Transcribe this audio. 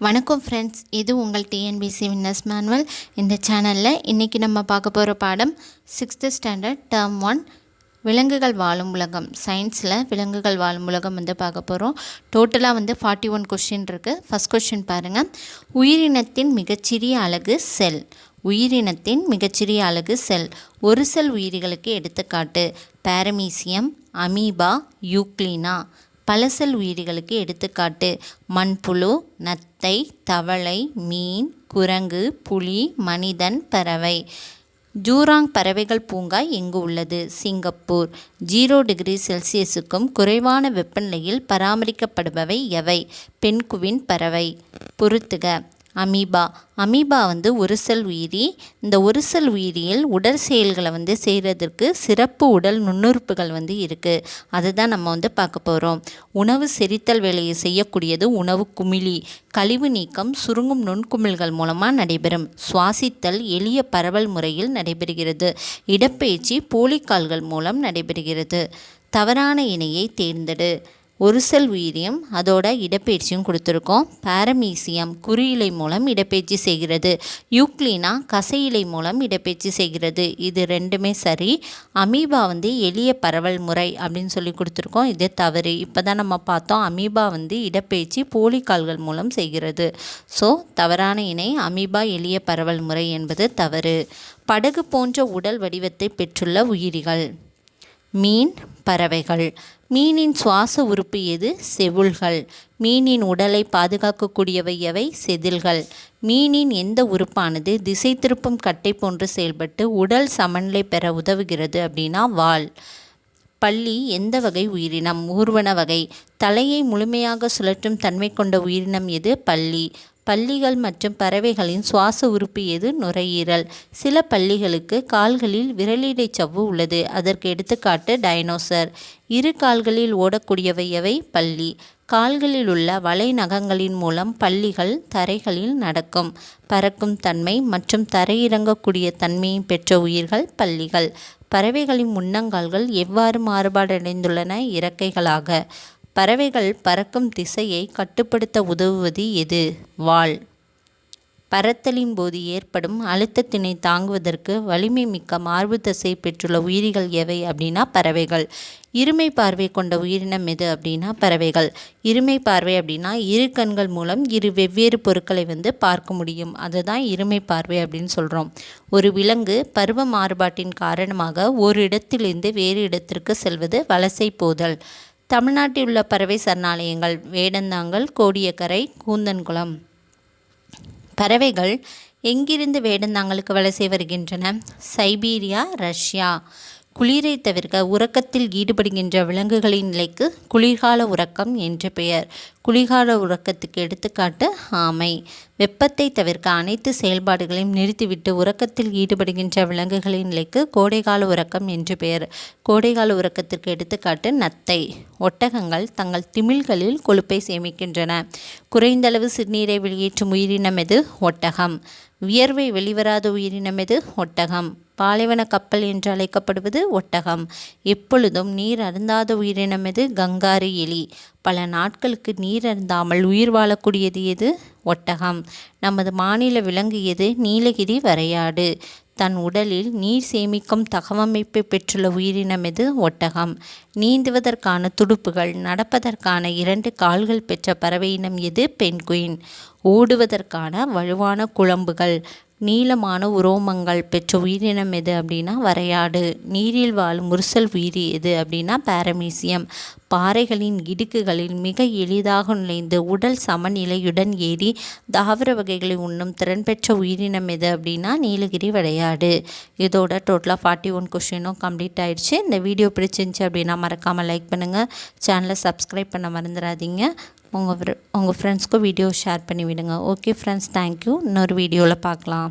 வணக்கம் ஃப்ரெண்ட்ஸ் இது உங்கள் டிஎன்பிசி வின்னர்ஸ் மேனுவல் இந்த சேனலில் இன்றைக்கி நம்ம பார்க்க போகிற பாடம் சிக்ஸ்த்து ஸ்டாண்டர்ட் டேர்ம் ஒன் விலங்குகள் வாழும் உலகம். சயின்ஸில் விலங்குகள் வாழும் உலகம் வந்து பார்க்க போகிறோம் டோட்டலாக வந்து ஃபார்ட்டி ஒன் கொஷின் இருக்குது ஃபஸ்ட் கொஷின் பாருங்கள் உயிரினத்தின் மிகச்சிறிய அழகு செல் உயிரினத்தின் மிகச்சிறிய அழகு செல் ஒரு செல் உயிரிகளுக்கு எடுத்துக்காட்டு. பேரமீசியம் அமீபா யூக்ளினா பலசல் உயிரிகளுக்கு எடுத்துக்காட்டு. மண்புழு நத்தை தவளை மீன் குரங்கு புலி மனிதன் பறவை. ஜூராங் பறவைகள் பூங்கா எங்கு உள்ளது? சிங்கப்பூர். ஜீரோ டிகிரி செல்சியஸுக்கும் குறைவான வெப்பநிலையில் பராமரிக்கப்படுபவை எவை? பெண்குவின் பறவை. பொருத்துக. அமீபா. அமீபா வந்து ஒரு செல் உயிரி. இந்த ஒரு செல் உயிரியில் உடல் செயல்களை வந்து செய்கிறதுக்கு சிறப்பு உடல் நுண்ணுறுப்புகள் வந்து இருக்குது அதுதான் நம்ம வந்து பார்க்க போகிறோம் உணவு செரித்தல் வேலையை செய்யக்கூடியது உணவு குமிழி. கழிவு நீக்கம் சுருங்கும் நுண்குமிழ்கள் மூலமாக நடைபெறும். சுவாசித்தல் எளிய பரவல் முறையில் நடைபெறுகிறது. இடப்பெயர்ச்சி போலிக்கால்கள் மூலம் நடைபெறுகிறது. தவறான இணையை தேர்ந்தெடு. ஒரு செல் உயிரியம் அதோட இடப்பெயர்ச்சியும் கொடுத்துருக்கோம். பாரமீசியம் குறியிலை மூலம் இடப்பெயர்ச்சி செய்கிறது. யூக்ளினா கசையிலை மூலம் இடப்பெயர்ச்சி செய்கிறது. இது ரெண்டுமே சரி. அமீபா வந்து எளிய பரவல் முறை அப்படின்னு சொல்லி கொடுத்துருக்கோம். இது தவறு. இப்போ தான் நம்ம பார்த்தோம் அமீபா வந்து இடப்பெயர்ச்சி போலிக்கால்கள் மூலம் செய்கிறது. ஸோ தவறான இணை அமீபா எளிய பரவல் முறை என்பது தவறு. படகு போன்ற உடல் வடிவத்தை பெற்றுள்ள உயிரிகள். மீன் பறவைகள். மீனின் சுவாச உறுப்பு எது? செவுள்கள். மீனின் உடலை பாதுகாக்கக்கூடியவை எவை? செதில்கள். மீனின் எந்த உறுப்பானது? திசை திருப்பும் கட்டை போன்று செயல்பட்டு உடல் சமநிலை பெற உதவுகிறது அப்படின்னா வால். பள்ளி எந்த வகை உயிரினம்? ஊர்வன வகை. தலையை முழுமையாக சுழற்றும் தன்மை கொண்ட உயிரினம் எது? பள்ளி பள்ளிகள் மற்றும் பறவைகளின் சுவாச உறுப்பு எது? நுரையீரல். சில பள்ளிகளுக்கு கால்களில் விரலிடை சவ்வு உள்ளது. அதற்கு எடுத்துக்காட்டு டைனோசர். இரு கால்களில் ஓடக்கூடியவை எவை? பள்ளி கால்களில் உள்ள வலை நகங்களின் மூலம் பள்ளிகள் தரைகளில் நடக்கும். பறக்கும் தன்மை மற்றும் தரையிறங்கக்கூடிய தன்மையை பெற்ற உயிர்கள் பள்ளிகள் பறவைகளின் முன்னங்கால்கள் எவ்வாறு மாறுபாடடைந்துள்ளன? இறக்கைகளாக. பறவைகள் பறக்கும் திசையை கட்டுப்படுத்த உதவுவது எது? வால் பறத்தலின் போது ஏற்படும் அழுத்தத்தினை தாங்குவதற்கு வலிமை மிக்க மார்பு தசை பெற்றுள்ள உயிரிகள் எவை அப்படின்னா பறவைகள். இருமை பார்வை கொண்ட உயிரினம் எது அப்படின்னா பறவைகள். இருமை பார்வை அப்படின்னா இரு கண்கள் மூலம் இரு வெவ்வேறு பொருட்களை வந்து பார்க்க முடியும். அதுதான் இருமை பார்வை அப்படின்னு சொல்கிறோம் ஒரு விலங்கு பருவ மாறுபாட்டின் காரணமாக ஒரு இடத்திலிருந்து வேறு இடத்திற்கு செல்வது வலசை போதல். தமிழ்நாட்டில் உள்ள பறவை சரணாலயங்கள் வேடந்தாங்கல் கோடியக்கரை கூந்தன்குளம். பறவைகள் எங்கிருந்து வேடந்தாங்களுக்கு வலசை வருகின்றன? Siberia Russia. குளிரை தவிர்க்க உறக்கத்தில் ஈடுபடுகின்ற விலங்குகளின் நிலைக்கு குளிர்கால உறக்கம் என்று பெயர். குளிர்கால உறக்கத்துக்கு எடுத்துக்காட்டு ஆமை. வெப்பத்தை தவிர்க்க அனைத்து செயல்பாடுகளையும் நிறுத்திவிட்டு உறக்கத்தில் ஈடுபடுகின்ற விலங்குகளின் நிலைக்கு கோடைகால உறக்கம் என்று பெயர். கோடைகால உறக்கத்திற்கு எடுத்துக்காட்டு நத்தை. ஒட்டகங்கள் தங்கள் திமில்களில் கொழுப்பை சேமிக்கின்றன. குறைந்தளவு சிறுநீரை வெளியேற்றும் உயிரினம் எது? ஒட்டகம். வியர்வை வெளிவராத உயிரினம் எது? ஒட்டகம். பாலைவன கப்பல் என்று அழைக்கப்படுவது ஒட்டகம். எப்பொழுதும் நீர் அருந்தாத உயிரினம் எது? கங்காரு எலி. பல நாட்களுக்கு நீர் அருந்தாமல் உயிர் வாழக்கூடியது எது? ஒட்டகம். நமது மாநில விலங்கு எது? நீலகிரி வரையாடு. தன் உடலில் நீர் சேமிக்கும் தகவமைப்பை பெற்றுள்ள உயிரினம் எது? ஒட்டகம். நீந்துவதற்கான துடுப்புகள் நடப்பதற்கான இரண்டு கால்கள் பெற்ற பறவை இனம் எது? பென்குயின் ஓடுவதற்கான வலுவான குழம்புகள் நீளமான உரோமங்கள் பெற்ற உயிரினம் எது அப்படின்னா வரையாடு. நீரில் வாழும் முரசல் உயிரி எது அப்படின்னா பாரமீசியம். பாறைகளின் இடுக்குகளில் மிக எளிதாக நுழைந்து உடல் சமநிலையுடன் ஏறி தாவர வகைகளை உண்ணும் திறன் பெற்ற உயிரினம் எது அப்படின்னா நீலகிரி விளையாடு இதோட டோட்டலாக ஃபார்ட்டி ஒன் கொஷினும் கம்ப்ளீட் ஆகிடுச்சு இந்த வீடியோ பிடிச்சிருந்துச்சி அப்படின்னா மறக்காமல் லைக் பண்ணுங்கள் சேனலை சப்ஸ்கிரைப் பண்ண மறந்துடாதீங்க. உங்கள் உங்கள் ஃப்ரெண்ட்ஸ்க்கும் வீடியோ ஷேர் பண்ணி விடுங்க ஓகே ஃப்ரெண்ட்ஸ் தேங்க்யூ இன்னொரு வீடியோவில் பார்க்கலாம்.